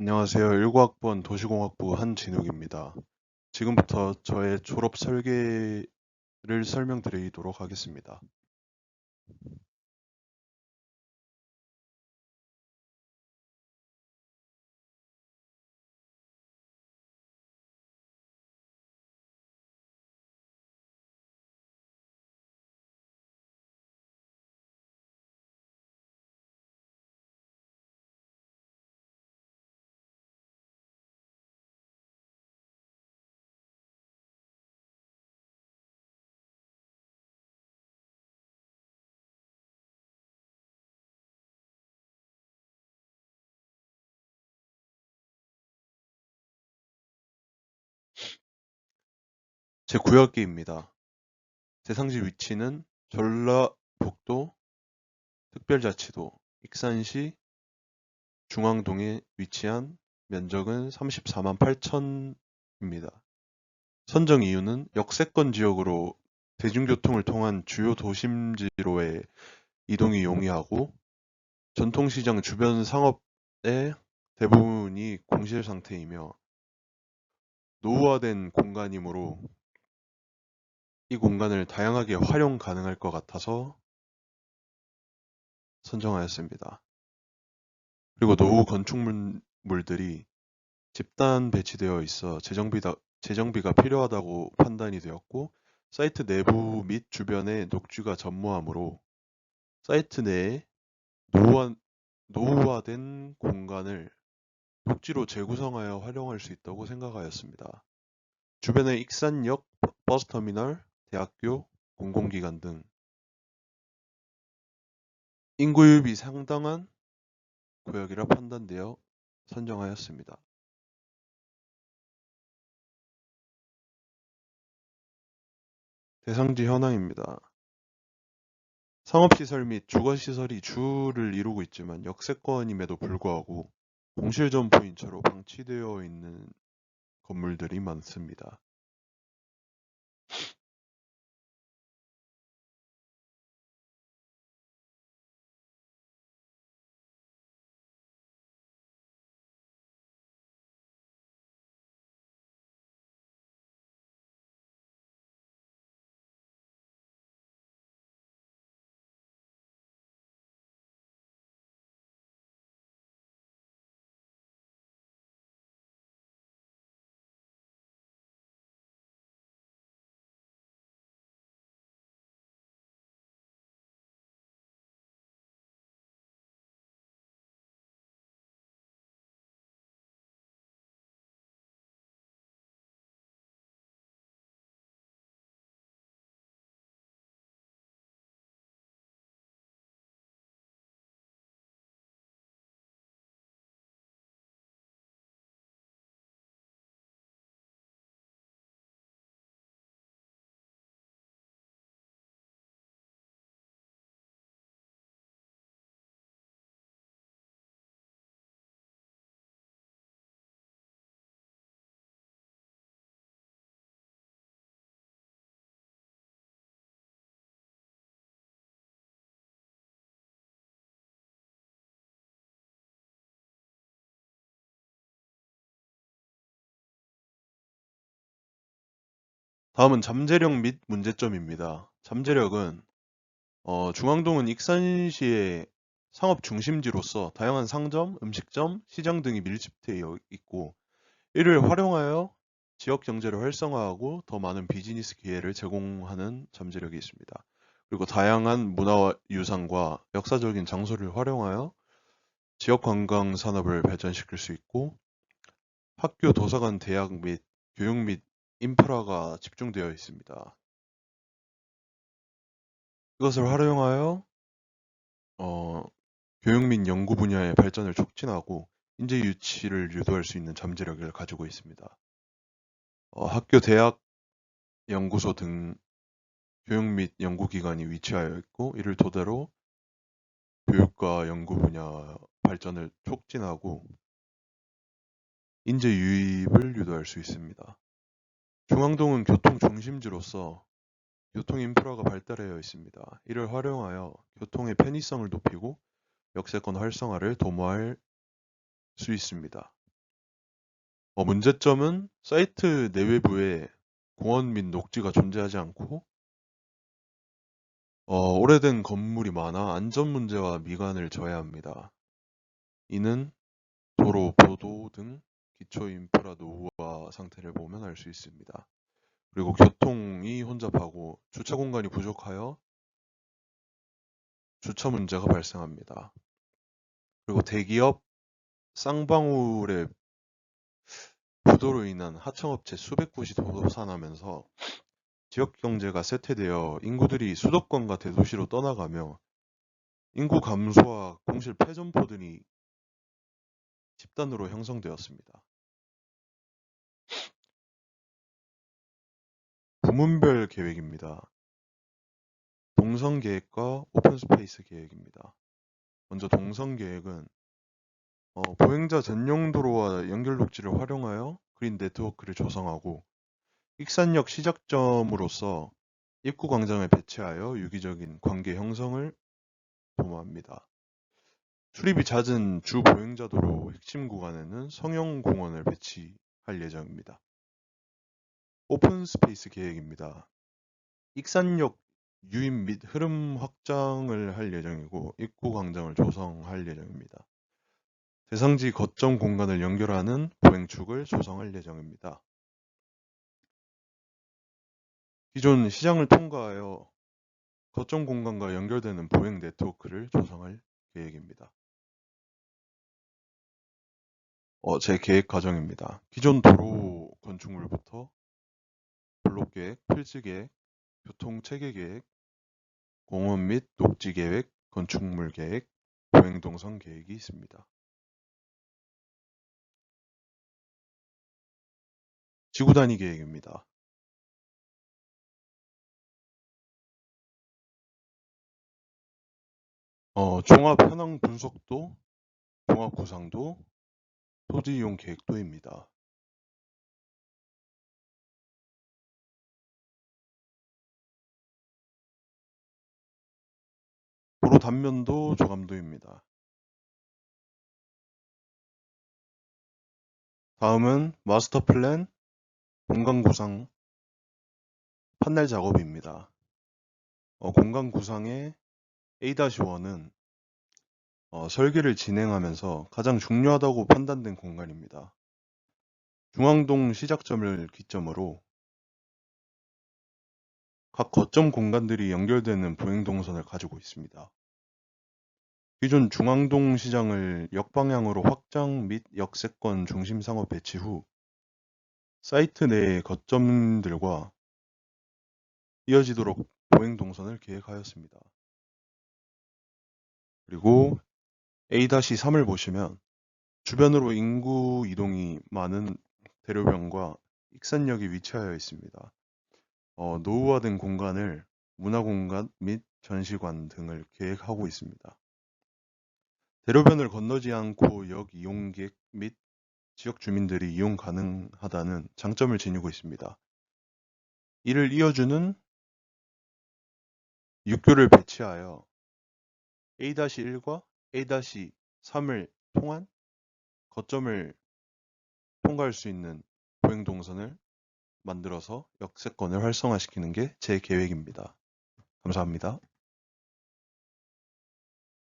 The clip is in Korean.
안녕하세요. 19학번 도시공학부 한진욱입니다. 지금부터 저의 졸업 설계를 설명드리도록 하겠습니다. 제 구역기입니다. 대상지 위치는 전라북도 특별자치도 익산시 중앙동에 위치한 면적은 34만 8천입니다. 선정 이유는 역세권 지역으로 대중교통을 통한 주요 도심지로의 이동이 용이하고 전통시장 주변 상업의 대부분이 공실 상태이며 노후화된 공간이므로 이 공간을 다양하게 활용 가능할 것 같아서 선정하였습니다. 그리고 노후 건축물들이 집단 배치되어 있어 재정비다, 재정비가 필요하다고 판단이 되었고 사이트 내부 및 주변에 녹지가 전무하므로 사이트 내에 노후화, 노후화된 공간을 녹지로 재구성하여 활용할 수 있다고 생각하였습니다. 주변에 익산역, 버스터미널, 대학교, 공공기관 등 인구유입이 상당한 구역이라 판단되어 선정하였습니다. 대상지 현황입니다. 상업시설 및 주거시설이 주를 이루고 있지만 역세권임에도 불구하고 공실점포인처로 방치되어 있는 건물들이 많습니다. 다음은 잠재력 및 문제점입니다. 잠재력은 어, 중앙동은 익산시의 상업 중심지로서 다양한 상점, 음식점, 시장 등이 밀집되어 있고 이를 활용하여 지역 경제를 활성화하고 더 많은 비즈니스 기회를 제공하는 잠재력이 있습니다. 그리고 다양한 문화 유산과 역사적인 장소를 활용하여 지역 관광 산업을 발전시킬 수 있고 학교, 도서관, 대학 및 교육 및 인프라가 집중되어 있습니다. 이것을 활용하여 어, 교육 및 연구 분야의 발전을 촉진하고 인재 유치를 유도할 수 있는 잠재력을 가지고 있습니다. 어, 학교, 대학, 연구소 등 교육 및 연구기관이 위치하여 있고 이를 토대로 교육과 연구 분야 발전을 촉진하고 인재 유입을 유도할 수 있습니다. 중앙동은 교통 중심지로서 교통 인프라가 발달하여 있습니다. 이를 활용하여 교통의 편의성을 높이고 역세권 활성화를 도모할 수 있습니다. 어, 문제점은 사이트 내외부에 공원 및 녹지가 존재하지 않고 어, 오래된 건물이 많아 안전 문제와 미관을 져야 합니다. 이는 도로, 보도 등 기초 인프라 노후화 상태를 보면 알 수 있습니다. 그리고 교통이 혼잡하고 주차 공간이 부족하여 주차 문제가 발생합니다. 그리고 대기업 쌍방울의 부도로 인한 하청업체 수백 곳이 도산하면서 지역 경제가 쇠퇴되어 인구들이 수도권과 대도시로 떠나가며 인구 감소와 공실 폐점포 등이 집단으로 형성되었습니다. 부문별 계획입니다. 동선 계획과 오픈 스페이스 계획입니다. 먼저 동선 계획은 어, 보행자 전용 도로와 연결 녹지를 활용하여 그린 네트워크를 조성하고 익산역 시작점으로서 입구 광장을 배치하여 유기적인 관계 형성을 도모합니다. 출입이 잦은 주 보행자 도로 핵심 구간에는 성형 공원을 배치할 예정입니다. 오픈 스페이스 계획입니다. 익산역 유입 및 흐름 확장을 할 예정이고 입구 광장을 조성할 예정입니다. 대상지 거점 공간을 연결하는 보행축을 조성할 예정입니다. 기존 시장을 통과하여 거점 공간과 연결되는 보행 네트워크를 조성할 계획입니다. 어, 제 계획 과정입니다. 기존 도로 건축물부터 블록 계획, 필지 계획, 교통 체계 계획, 공원 및 녹지 계획, 건축물 계획, 보행 동선 계획이 있습니다. 지구 단위 계획입니다. 어, 종합 현황 분석도, 종합 구상도, 토지 이용 계획도입니다. 도로 단면도 조감도입니다. 다음은 마스터 플랜, 공간 구상, 판넬 작업입니다. 어, 공간 구상의 A-1은 어, 설계를 진행하면서 가장 중요하다고 판단된 공간입니다. 중앙동 시작점을 기점으로 각 거점 공간들이 연결되는 보행동선을 가지고 있습니다. 기존 중앙동 시장을 역방향으로 확장 및 역세권 중심 상업 배치 후 사이트 내의 거점들과 이어지도록 보행 동선을 계획하였습니다. 그리고 A-3을 보시면 주변으로 인구 이동이 많은 대로변과 익산역이 위치하여 있습니다. 어, 노후화된 공간을 문화공간 및 전시관 등을 계획하고 있습니다. 대로변을 건너지 않고 역 이용객 및 지역 주민들이 이용 가능하다는 장점을 지니고 있습니다. 이를 이어주는 육교를 배치하여 A-1과 A-3을 통한 거점을 통과할 수 있는 보행 동선을 만들어서 역세권을 활성화시키는 게 제 계획입니다. 감사합니다.